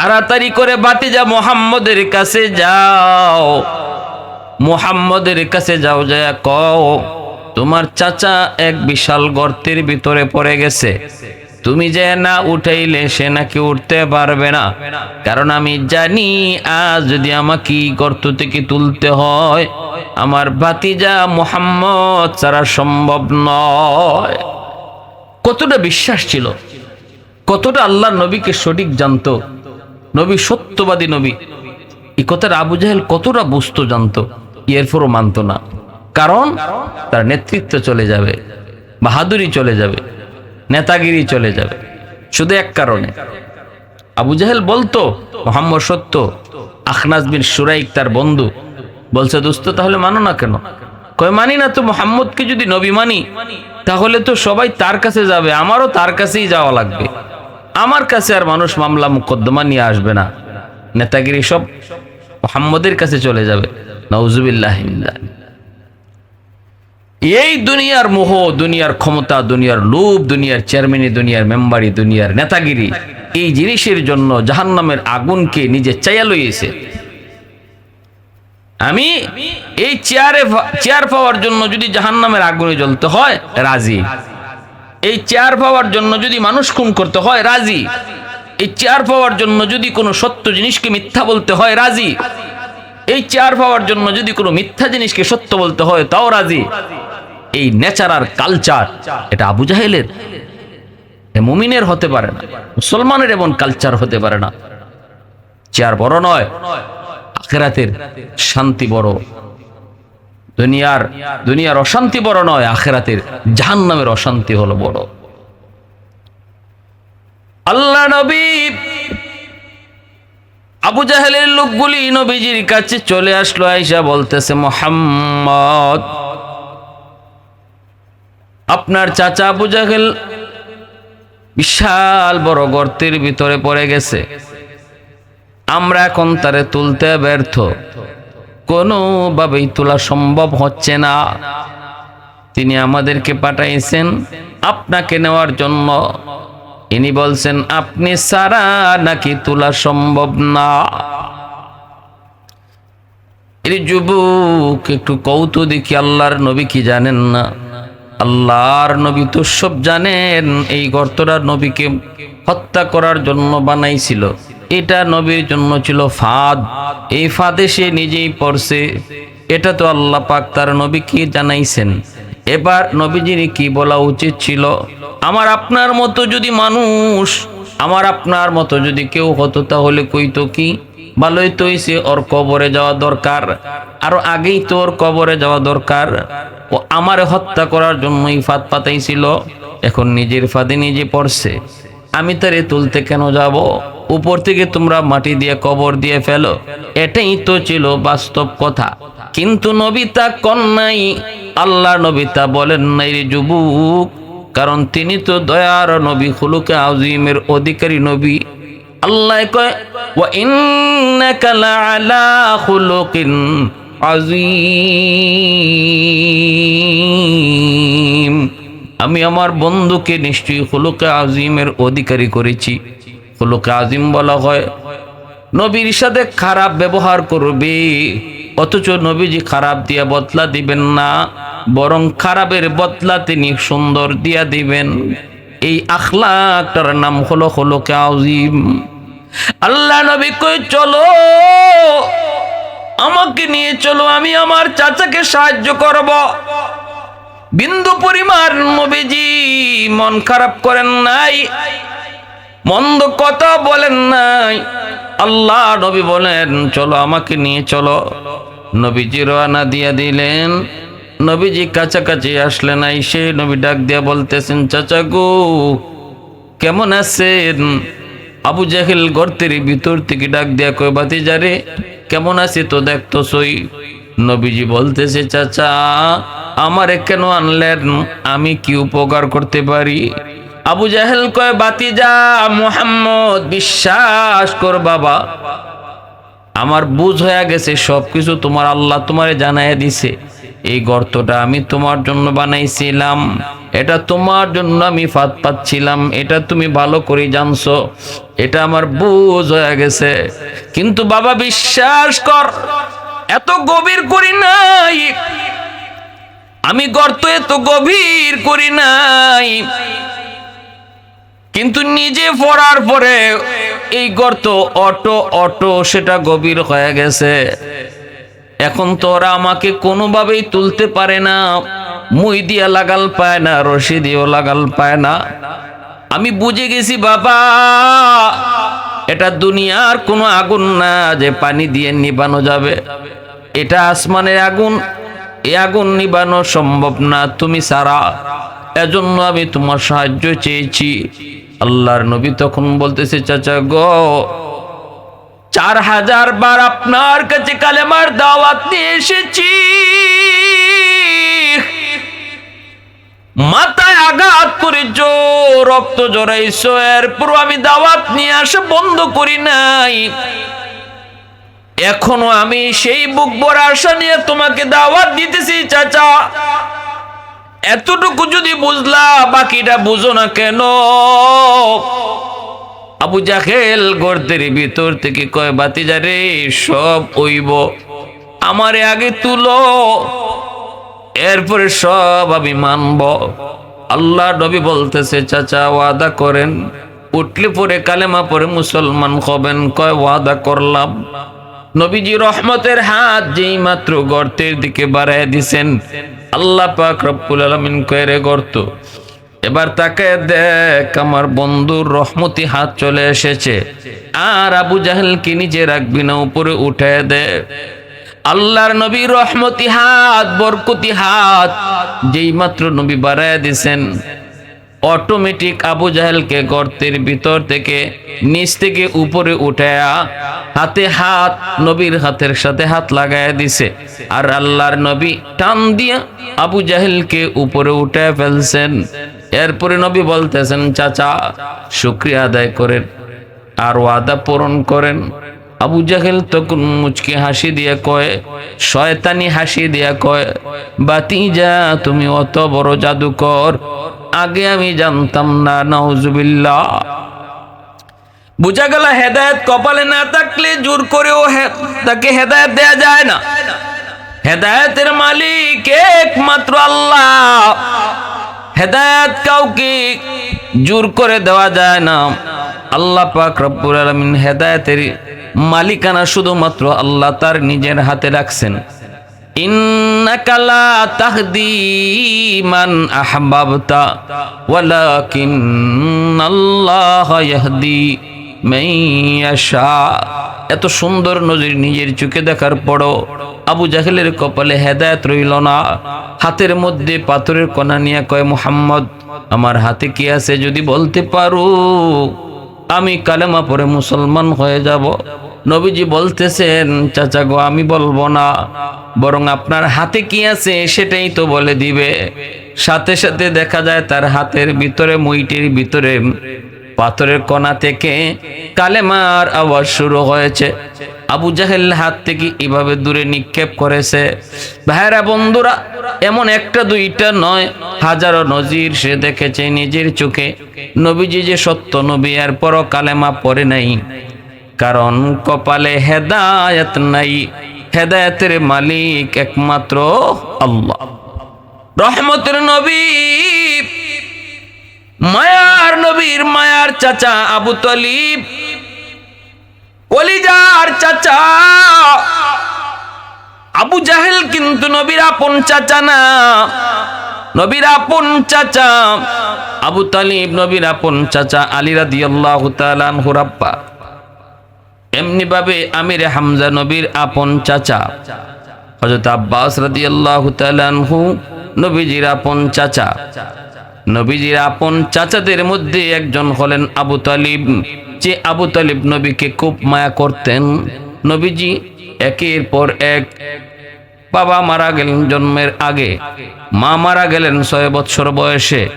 তাড়াতাড়ি করে বাতিজা মোহাম্মদের কাছে যাও। মোহাম্মদের কাছে যাও যায় কও, তোমার চাচা এক বিশাল গর্তের ভিতরে পড়ে গেছে। তুমি যে না উঠাইলে সে নাকি উঠতে পারবে না। কারণ আমি জানি আজ যদি আমাকে গর্ত থেকে তুলতে হয়, আমার ভাতিজা মোহাম্মদ ছাড়া সম্ভব নয়। কতটা বিশ্বাস ছিল, কতটা আল্লাহ নবীকে সঠিক জানতো। নবী সত্যবাদী নবী। এই কথার আবু জাহেল কতটা বুঝতো জানতো, এরপরও মানতো না। কারণ তার নেতৃত্ব চলে যাবে, বাহাদুরি চলে যাবে, নেতাগিরি চলে যাবে। শুধু এক কারণে। আবু জাহেল বলতো, মোহাম্মদ সত্য, আখনাজ বিন সুরাইক তার বন্ধু। বলছে, দোস্ত, তাহলে মানো না কেন? কয়, মানি না তো মোহাম্মদকে যদি নবী মানি, তাহলে তো সবাই তার কাছে যাবে, আমারও তার কাছেই যাওয়া লাগবে। আমার কাছে আর মানুষ মামলা মুকদ্দমা নিয়ে আসবে না। নেতাগিরি সব মোহাম্মদের কাছে চলে যাবে। নওজুবিল্লাহ এই দুনিয়ার মোহ, দুনিয়ার ক্ষমতা, দুনিয়ার লোভ, দুনিয়ার চেয়ারম্যানি, দুনিয়ার মেম্বারি, দুনিয়ার নেতাগিরি, এই জিনিসের জন্য জাহান্নামের আগুনকে নিজে চাইয়া লইয়েছে। আমি এই চেয়ারে চেয়ার পাওয়ার জন্য যদি জাহান্নামের আগুনে জ্বলতে হয়, রাজি। এই চেয়ার পাওয়ার জন্য যদি মানুষ খুন করতে হয়, রাজি। এই চেয়ার পাওয়ার জন্য যদি কোনো সত্য জিনিসকে মিথ্যা বলতে হয়, রাজি। এই চেয়ার পাওয়ার জন্য যদি কোনো মিথ্যা জিনিসকে সত্য বলতে হয়, তাও রাজি। এই নেচার আর কালচার, এটা আবু জাহেলের। মুমিনের হতে পারে না, মুসলমানের এমন কালচার হতে পারে না। চেয়ার বড় নয়, আখেরাতের শান্তি বড়। দুনিয়ার দুনিয়ার অশান্তি বড় নয়, আখেরাতের জাহান্নামের অশান্তি হলো বড়। আল্লাহ নবী আবু জাহেলের লোকগুলি নবীজির কাছে চলে আসলো আইসা বলতেছে, মোহাম্মদ, আপনার চাচা আবু জাহেল বিশাল বড় গর্তের ভিতরে পড়ে গেছে। আমরা এখন তারে তুলতে ব্যর্থ। কোনোভাবেই তোলা সম্ভব হচ্ছে না। তিনি আমাদেরকে পাঠাইছেন আপনাকে নেওয়ার জন্য। ইনি বলছেন, আপনি সারা নাকি তোলা সম্ভব না? এর যুবক, একটু কৌতু দেখি, আল্লাহর নবী কি জানেন না? আল্লাহর নবী তো সব জানেন, এই গর্তটা নবীকে হত্যা করার জন্য বানাইছিল। এটা নবীর জন্য ছিল ফাঁদ। এই ফাঁদে সে নিজেই পড়ছে। এটা তো আল্লাহ পাক তার নবীকে জানাইছেন। এবার নবীজির কি বলা উচিত ছিল? আমার আপনার মতো যদি মানুষ, আমার আপনার মতো যদি কেউ হতো তাহলে কইতো কি? ভালোই তো হইছে, ওর কবরে যাওয়া দরকার। আরও আগেই তো ওর কবরে যাওয়া দরকার। ও আমারে হত্যা করার জন্যই ফাঁদ পাতাইছিল। এখন নিজের ফাঁদে নিজে পড়ছে। আমি তারে তুলতে কেন যাব? উপর থেকে তোমরা মাটি দিয়ে কবর দিয়ে ফেলো। এটাই তো ছিল বাস্তব কথা। কিন্তু নবিতা কন্যাই আল্লাহ নবিতা বলেন নাই রে যুবক। কারণ তিনি তো দয়ার নবী, খুলুকে আজিমের অধিকারী নবী। আল্লাহ কয়, ওয়া আমি আমার বন্ধুকে নিশ্চয়ই খুলুকে আজিমের অধিকারী করেছি। খুলুকে আজিম বলা হয়। নবীর সাথে খারাপ ব্যবহার করবে, অথচ নবীজি খারাপ দিয়া বদলা দিবেন না, বরং খারাপের বদলা তিনি সুন্দর দিয়া দিবেন। এই আখলাকটার নাম হলো হলোকে আজিম আল্লাহ নবী কই, চলো, আমাকে নিয়ে চলো, আমি আমার চাচাকে সাহায্য করব। বিন্দু পরিমাণ নবীজি মন খারাপ করেন নাই। মন্দ কথা বলেন নাই। আল্লাহ নবী বলেন, চলো আমাকে নিয়ে চলো। নবীজি রওনা দিয়া দিলেন। নবীজি কাছাকাছি আসলেন, আইসে নবী ডাক দিয়া বলতেছেন, চাচা গো, কেমন আছেন? আবু জাহেল গর্তের ভিতর থেকে ডাক দিয়া কয় বাতি যারে কেমন আছে তো দেখতো সই নবীজি বলতেছে, চাচা, আমারে কেন আনলেন? আমি কি উপকার করতে পারি? আবু জাহেল কয় বাতি যা মোহাম্মদ, বিশ্বাস কর বাবা। আমার বুঝ হয়ে গেছে সব কিছু তোমার আল্লাহ তোমারে জানাই দিছে। এই গর্তটা আমি তোমার জন্য বানাইছিলাম। এটা তোমার জন্য আমি ফাঁদ পাচ্ছিলাম। এটা তুমি ভালো করে জানছো। এটা আমার বুঝ হয়ে গেছে। কিন্তু বাবা, বিশ্বাস কর, এত গভীর করি নাই। আমি গর্ত এত গভীর করি নাই। কিন্তু নিজে পড়ার পরে এই গর্ত অটো অটো সেটা গভীর হয়ে গেছে। এখন তো ওরা আমাকে কোনোভাবেই তুলতে পারে না, মুই দিয়া লাগাল পায় না, রশি দিয়েও লাগাল পায় না। আমি বুঝে গেছি, বাবা, এটা দুনিয়ার কোনো আগুন না যে পানি দিয়ে নিবানো যাবে। এটা আসমানের আগুন, এ আগুন নিবানো সম্ভব না, তুমি সারা এজন্য আমি তোমার সাহায্য চেয়েছি। আল্লাহর নবী তখন বলতেছে, চাচা গো, চার হাজার বার আপনার কাছে কালেমার দাওয়াত নিয়ে এসেছি। মাথায় আঘাত করে জো রক্ত জড়াইছো এরপর আমি দাওয়াত নিয়ে আসা বন্ধ করি নাই। এখনও আমি সেই বুক ভরা আশা নিয়ে তোমাকে দাওয়াত দিতেছি, চাচা। এতটুকু যদি বুঝলা, বাকিটা বুঝো না কেন? আবু জাহেল গর্তের ভিতর থেকে কয় বাতিজা রে, সব ওইব আমারে আগে তুলো, এরপরে সব আমি মানব। আল্লাহ নবী বলতেছে, চাচা, ওয়াদা করেন। উঠলে পরে কালেমা পরে মুসলমান হবেন। কয়, ওয়াদা করলাম। নবীজি রহমতের হাত যেই মাত্র গর্তের দিকে বাড়ায় দিছেন। আল্লাহ পাক রব্বুল আলামিন কয় গর্ত, এবার তাকে দেখ, আমার বন্ধুর রহমতি হাত চলে এসেছে। আর আবু জাহেল কি নিজে রাখবি না, উপরে উঠে দে। আল্লাহর নবী রহমতি হাত, বরকতি হাত যেই মাত্র নবী বাড়ায় দিছেন অটোমেটিক আবু জাহেলকে গর্তের ভিতর থেকে নিচ থেকে উপরে উঠায়া হাতে হাত নবীর হাতের সাথে হাত লাগায় দিছে। আর আল্লাহর নবী টান দিয়া আবু জাহেলকে উপরে উঠায় ফেলছেন। এরপরে নবী বলতেছেন, চাচা, শুক্রিয়া আদায় করেন আর ওয়াদা পূরণ করেন। আবু জাহেল তখন মুচকি হাসি দিয়া কয়, শয়তানি হাসি দিয়া কয়, বাতি যা, তুমি অত বড় জাদুকর। আগে আমি জানতাম না, নাউজুবিল্লাহ। বুঝা গেল হেদায়ত কপালে না থাকলে জোর করেও তাকে হেদায়ত দেয়া যায় না। হেদায়তের মালিক একমাত্র আল্লাহ। হেদায়ত কাউকে জোর করে দেওয়া যায় না। আল্লাহ পাক রব্বুল আলামিন হেদায়েতের মালিকানা শুধুমাত্র আল্লাহ তার নিজের হাতে রাখছেন। এত সুন্দর নজির নিজের চোখে দেখার পরও আবু জাহেলের কপালে হেদায়েত রইল না। হাতের মধ্যে পাথরের কণা নিয়ে কয়, মুহাম্মদ, আমার হাতে কি আছে যদি বলতে পারো? আমি কালেমা পরে মুসলমান হয়ে যাব। নবীজি বলতেছেন, চাচা গো, আমি বলব না, বরং আপনার হাতে কি আছে সেটাই তো বলে দিবে। সাথে সাথে দেখা যায় তার হাতের ভিতরে মুইটির ভিতরে পাথরের কণা থেকে কালেমার আওয়াজ শুরু হয়েছে। আবু জাহেল হাত থেকে এভাবে দূরে নিক্ষেপ করেছে। ভাইরা বন্ধুরা, এমন একটা দুইটা নয়, হাজারো নজির সে দেখেছে নিজের চোখে। নবীজি যে সত্য নবী আর পর কালেমা পরে নাই। কারণ কপালে হেদায়ত নাই। হেদায়তের মালিক একমাত্র আল্লাহ। রহমতের নবী, মায়ার নবীর মায়ার চাচা আবু তলিব, কলিজার চাচা আবু জাহেল কিন্তু নবীর আপন চাচা না। নবীর আপন চাচা আবু তালিব, নবীর আপন চাচা আলী রাদিয়াল্লাহু তাআলা আনহুর আব্বা এমনি ভাবে আমির হামজা নবীর আপন চাচা। হযরত আব্বাস রাদিয়াল্লাহু তাআলা আনহু নবীজির আপন চাচা। নবীজির আপন চাচাদের মধ্যে একজন হলেন আবু তালিব। যে আবু তালিব নবীকে খুব মায়া করতেন। নবীজি একের পর এক বাবা মারা গেলেন জন্মের আগে। মা মারা গেলেন ছয় বৎসর বয়সে।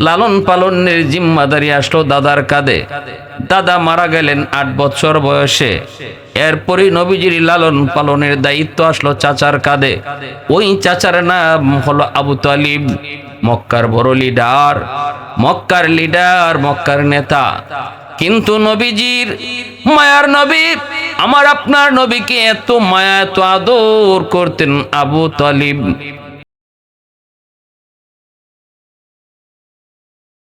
লালন পালনের জিম্মাদারি আসলো দাদার কাঁধে। দাদা মারা গেলেন আট বছর বয়সে। এরপরই নবীজির লালন পালনের দায়িত্ব আসলো চাচার কাঁধে। ওই চাচার নাম হলো আবু তালিব, মক্কার বড় লিডার, মক্কার লিডার, মক্কার নেতা। কিন্তু নবীজির মায়ার নবী, আমার আপনার নবীকে এত মায়া, এত আদর করতেন আবু তালিব।